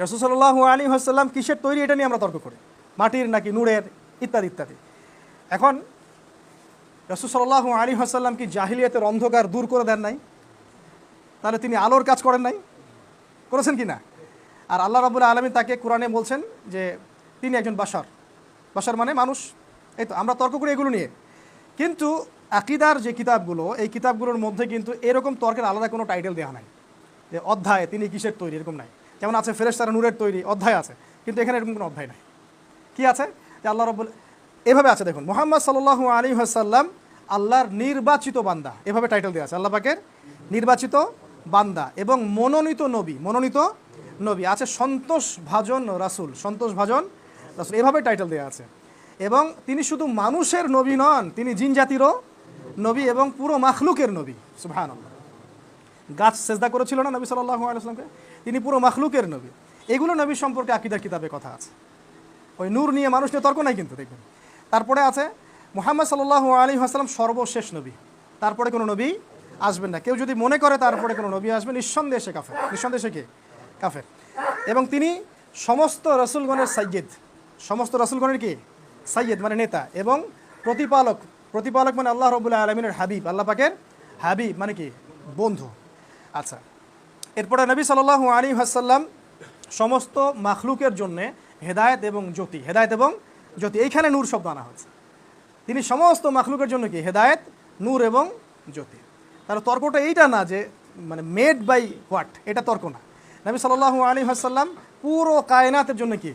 রসুসাল্লাহ আলী হাসাল্লাম কিসের তৈরি এটা নিয়ে আমরা তর্ক করি? মাটির নাকি নূরের? ইত্যাদি ইত্যাদি। এখন রসুসাল্লাহ আলী হাসাল্লাম কি জাহিলিয়াতের অন্ধকার দূর করে দেন নাই? তাহলে তিনি আলোর কাজ করেন নাই? করেছেন কি না? আর আল্লাহ রাবুল আলমী তাকে কোরআনে বলছেন যে, তিনি একজন বাসার বাসার মানে মানুষ। এই তো, আমরা তর্ক করি এগুলো নিয়ে। কিন্তু আকিদার যে কিতাবগুলো, এই কিতাবগুলোর মধ্যে কিন্তু এরকম তর্কের আলাদা কোনো টাইটেল দেওয়া নাই। যে অধ্যায় তিনি কিসের তৈরি, এরকম নাই। যেমন আছে ফেরেশতারা নূরের তৈরি, অধ্যায় আছে। কিন্তু এখানে এরকম কোনো অধ্যায় নাই। কি আছে? যে আল্লাহ রব্বুল এভাবে আছে, দেখুন, মোহাম্মদ সাল্লাল্লাহু আলী হাসাল্লাম আল্লাহর নির্বাচিত বান্দা, এভাবে টাইটেল দেওয়া আছে, আল্লাহ পাকের নির্বাচিত বান্দা এবং মনোনীত নবী মনোনীত নবী, আছে সন্তোষ ভাজন রাসুল, সন্তোষ ভাজন রাসুল, এভাবে টাইটেল দেওয়া আছে। এবং তিনি শুধু মানুষের নবী নন, তিনি জিন জাতিরও নবী এবং পুরো মাখলুকের নবী সুবহান গাছ সেজদা করেছিল না নবী সাল্লাহ আলাইসলামকে তিনি পুরো মাখলুকের নবী। এগুলো নবী সম্পর্কে আকিদার কিতাবে কথা আছে। ওই নূর নিয়ে মানুষ নিয়ে তর্ক নাই কিন্তু, দেখবেন। তারপরে আছে, মোহাম্মদ সাল্লাহ আলী আসসালাম সর্বশেষ নবী। তারপরে কোনো নবী আসবেন না। কেউ যদি মনে করে তারপরে কোনো নবী আসবেন, নিঃসন্দেহে সে কাফের। নিঃসন্দেহে কে? কাফের। এবং তিনি সমস্ত রসুলগণের সাইয়েদ সমস্ত রসুলগণের কি? সাইয়েদ মানে নেতা। এবং প্রতিপালক। প্রতিপালক মানে আল্লাহ রবুল্লাহ আলমিনের হাবিব। আল্লাহ পাকের হাবিব মানে কি? বন্ধু। আচ্ছা এরপরে নবী সাল্লাহ আলী হাসাল্লাম সমস্ত মাখলুকের জন্যে হেদায়েত এবং জ্যোতি, হেদায়েত এবং জ্যোতি। এইখানে নূর শব্দ আনা হয়েছে। তিনি সমস্ত মাখলুকের জন্য কি? হেদায়েত, নূর এবং জ্যোতি। তাহলে তর্কটা এইটা না যে মানে মেড বাই হোয়াট এটা তর্ক না। নবী সাল্লাহ আলী হাসাল্লাম পুরো কায়নাতের জন্য কি?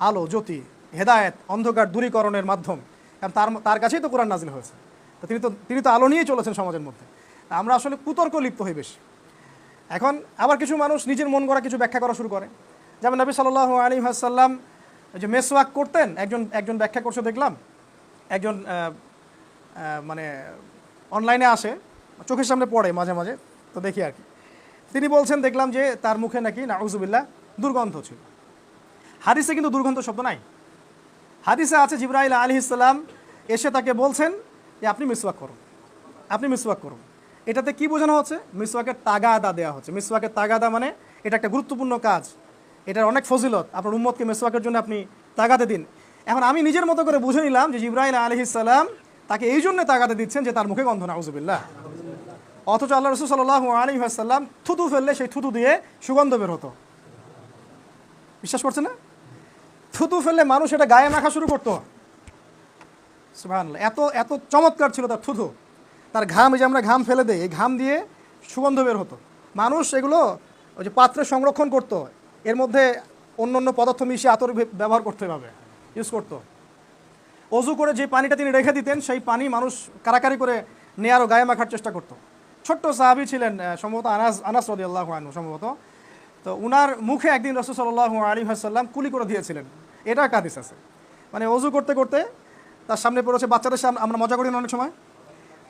আলো, জ্যোতি, হেদায়েত, অন্ধকার দূরীকরণের মাধ্যম। কারণ তার তার কাছেই তো কোরআন নাজিল হয়েছে। তো তিনি তো তিনি তো আলো নিয়েই চলেছেন সমাজের মধ্যে। আমরা আসলে কুতর্ক লিপ্ত হই বেশি। এখন আবার কিছু মানুষ নিজের মন করা কিছু ব্যাখ্যা করা শুরু করে। যেমন নবী সাল্লাহ আলী হাসাল্লাম যে মেসওয়াক করতেন, একজন একজন ব্যাখ্যা করছে, দেখলাম, একজন মানে অনলাইনে আসে, চোখের সামনে পড়ে মাঝে মাঝে, তো দেখি আর কি। তিনি বলছেন, দেখলাম যে তার মুখে নাকি নাউজুবিল্লাহ দুর্গন্ধ ছিল। হাদিসে কিন্তু দুর্গন্ধ শব্দ নাই। হাদিসে আছে জিব্রাইল আলী ইসলাম এসে তাকে বলছেন যে, আপনি মিসওয়াক করুন। আপনি মিসওয়াক করুন। এটাতে কি বোঝানো হচ্ছে? মিসওয়াকের তাগাদা দেওয়া হচ্ছে। মিসওয়াকের তাগাদা মানে এটা একটা গুরুত্বপূর্ণ কাজ। এটার অনেক ফজিলত। আপনার উম্মতকে মিসওয়াকের জন্য আপনি তাগাদে দিন। এখন আমি নিজের মতো করে বুঝে নিলাম যে জিব্রাইল আলী ইসলাম তাকে এই জন্য তাগাদে দিচ্ছেন যে তার মুখে গন্ধ নাউজুবিল্লাহ অথচ আল্লাহ রসুল সাল্লাহ আলী আসাল্লাম থুতু ফেললে সেই থুতু দিয়ে সুগন্ধ বের হতো। বিশ্বাস করছে না? থুতু ফেললে মানুষ এটা গায়ে মাখা শুরু করতো। এত এত চমৎকার ছিল তার থুতু। তার ঘাম, এই যে আমরা ঘাম ফেলে দেই, এই ঘাম দিয়ে সুগন্ধ বের হতো। মানুষ এগুলো, ওই যে পাত্রে সংরক্ষণ করতো, এর মধ্যে অন্য অন্য পদার্থ মিশিয়ে আতর ব্যবহার করতে হবে ইউজ করতো। অজু করে যে পানিটা তিনি রেখে দিতেন, সেই পানি মানুষ কারাকারি করে নেয়ারও গায়ে মাখার চেষ্টা করতো। ছোট্ট সাহাবি ছিলেন সম্ভবত আনাস আনাস রদি আল্লাহ আনহু সম্ভবত। তো উনার মুখে একদিন রসুল সাল্লাহ আলী হাসাল্লাম কুলি করে দিয়েছিলেন। এটা কাদিস আছে। মানে অজু করতে করতে তার সামনে পড়েছে, বাচ্চাদের সামনে, আমরা মজা করি না অনেক সময়।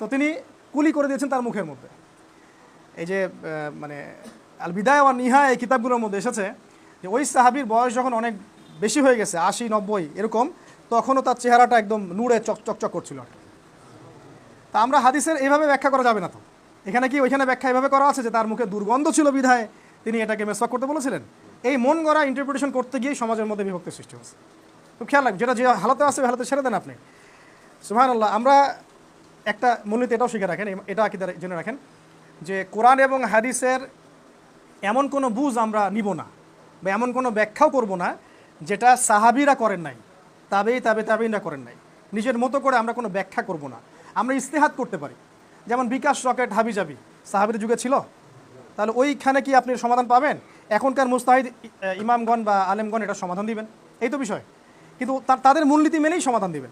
তো তিনি কুলি করে দিয়েছেন তার মুখের মধ্যে। এই যে মানে আল বিদায় আর নিহা এই কিতাবগুলোর মধ্যে এসেছে যে, ওই সাহাবির বয়স যখন অনেক বেশি হয়ে গেছে, আশি, নব্বই, এরকম, তখনও তার চেহারাটা একদম নূরে চক চকচক করছিল। তা আমরা হাদিসের এইভাবে ব্যাখ্যা করা যাবে না তো। এখানে কি ওইখানে ব্যাখ্যা এভাবে করা আছে যে, তার মুখে দুর্গন্ধ ছিল বিধায় তিনি এটাকে মেসওয়াক করতে বলেছিলেন? এই মন গড়া ইন্টারপ্রিটেশন করতে গিয়ে সমাজের মধ্যে বিভক্তি সৃষ্টি হচ্ছে তো খেয়াল রাখবেন, যেটা যে হালাতে আছে হালাতে ছেড়ে দেন আপনি। সুহান আমরা একটা মূলনীতি এটাও শিখে রাখেন এটা আকিদার জেনে রাখেন যে কোরআন এবং হাদিসের এমন কোনো বুঝ আমরা নিব না বা এমন কোনো ব্যাখ্যাও করব না যেটা সাহাবিরা করেন নাই, তাবেই তাবে তাবেইরা করেন নাই। নিজের মতো করে আমরা কোনো ব্যাখ্যা করব না। আমরা ইস্তেহাত করতে পারি। যেমন বিকাশ রকেট হাবি হাবিজাবি সাহাবির যুগে ছিল। তাহলে ওইখানে কি আপনি সমাধান পাবেন? এখনকার মুস্তাহিদ ইমামগণ বা আলেমগণ এটা সমাধান দিবেন। এই তো বিষয়। কিন্তু তাদের মূলনীতি মেনেই সমাধান দিবেন।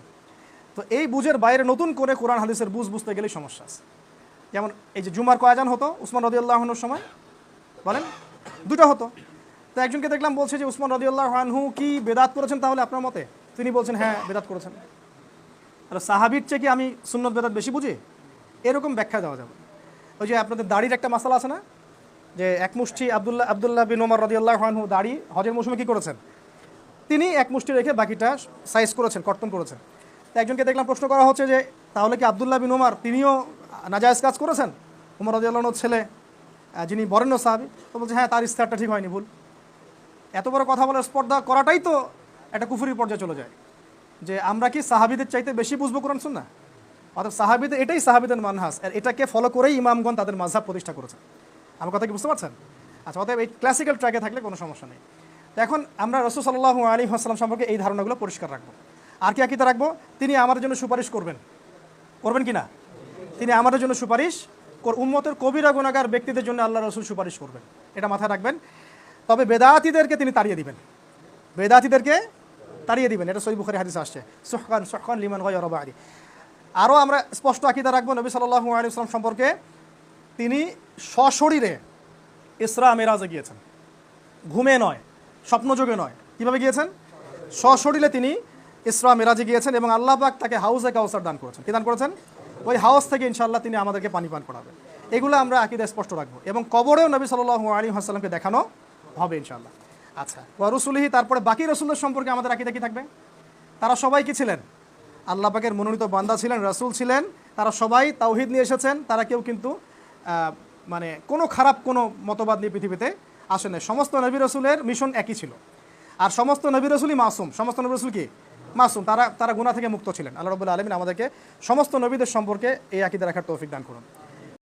তো এই বুঝের বাইরে নতুন করে কোরআন হাদিসের বুঝ বুঝতে গেলেই সমস্যা আছে। যেমন এই যে জুমার কয়াজান হতো? উসমান রদি আল্লাহনুর সময়। বলেন, দুটো হতো। তো একজনকে দেখলাম বলছে যে, উসমান রদি আল্লাহ আনহু কি বেদাত করেছেন তাহলে আপনার মতে? তিনি বলছেন হ্যাঁ বেদাত করেছেন। তাহলে সাহাবির চেয়ে কি আমি সুন্নত বেদাত বেশি বুঝি? এরকম ব্যাখ্যা দেওয়া যাবে। ওই যে আপনাদের দাড়ির একটা মশালা আছে না? যে এক মুষ্টি আবদুল্লাহ আবদুল্লাহ বিন ওমর রদি আল্লাহ আনহু দাড়ি হজের মৌসুমে কী করেছেন? তিনি এক মুষ্টি রেখে বাকিটা সাইজ করেছেন, কর্তন করেছেন। তো একজনকে দেখলাম প্রশ্ন করা হচ্ছে যে, তাহলে কি আবদুল্লাহ বিন ওমর তিনিও নাজায়েজ কাজ করেছেন? ওমর রাজিয়াল্লাহর ছেলে যিনি বরেণ্য সাহাবি, তো বলছে হ্যাঁ তার ইস্তারটা ঠিক হয়নি, ভুল। এত বড় কথা বলার স্পর্ধা করাটাই তো একটা কুফুরি পর্যায়ে চলে যায়। যে আমরা কি সাহাবিদের চাইতে বেশি বুঝব কোরআন শুননা অর্থাৎ সাহাবিদের, এটাই সাহাবিদের মানহাস আর এটাকে ফলো করেই ইমামগণ তাদের মাঝহাব প্রতিষ্ঠা করেছে আমার কথা কি বুঝতে পারছেন? আচ্ছা অতএব এই ক্লাসিক্যাল ট্র্যাকে থাকলে কোনো সমস্যা নেই। এখন আমরা রসুল সাল্লাহ আলী আসসালাম সম্পর্কে এই ধারণাগুলো পরিষ্কার রাখব। আর কি আকিতে রাখব? তিনি আমাদের জন্য সুপারিশ করবেন। করবেন কি না? তিনি আমাদের জন্য সুপারিশ উম্মতের কবিরা গুণাগার ব্যক্তিদের জন্য আল্লাহ রসুল সুপারিশ করবেন। এটা মাথায় রাখবেন। তবে বেদাতিদেরকে তিনি তাড়িয়ে দিবেন। বেদাতিদেরকে তাড়িয়ে দিবেন। এটা সই বুখারি হাদিস আসছে। সুহকান সুহকান লিমান গয় আলী আরও আমরা স্পষ্ট আকিদা রাখব নবী সাল্লাহ ইসলাম সম্পর্কে। তিনি সশরীরে ইসরা, মেরাজে গিয়েছেন। ঘুমে নয়, স্বপ্নযোগে নয়। কীভাবে গিয়েছেন? সশরীরে তিনি ইসরা মেরাজে গিয়েছেন এবং আল্লাহ পাক তাকে হাউসে কাউসার দান করেছেন। কি দান করেছেন? ওই হাউস থেকে ইনশাআল্লাহ তিনি আমাদেরকে পানি পান করাবেন। এগুলো আমরা আকিদা স্পষ্ট রাখব এবং কবরেও নবী সাল্লাহ আলী হাসালামকে দেখানো হবে ইনশাআল্লাহ। আচ্ছা ওয়ারুসুলিহি তারপরে বাকি রসুলের সম্পর্কে আমাদের আকিদা কি থাকবে? তারা সবাই কি ছিলেন? আল্লাহ পাকের মনোনীত বান্দা ছিলেন, রাসূল ছিলেন, তারা সবাই তাওহিদ নিয়ে এসেছেন, তারা কেউ কিন্তু মানে কোনো খারাপ কোনো মতবাদ নিয়ে পৃথিবীতে নাই। সমস্ত নবী রসুলের মিশন একই ছিল। আর সমস্ত নবী রসুলই মাসুম, সমস্ত নবী রসুল কি? মাসুম, তারা তারা গুণা থেকে মুক্ত ছিলেন। আল্লাহ রবুল্লা আলমিন আমাদেরকে সমস্ত নবীদের সম্পর্কে এই আকিদা রাখার তৌফিক দান করুন।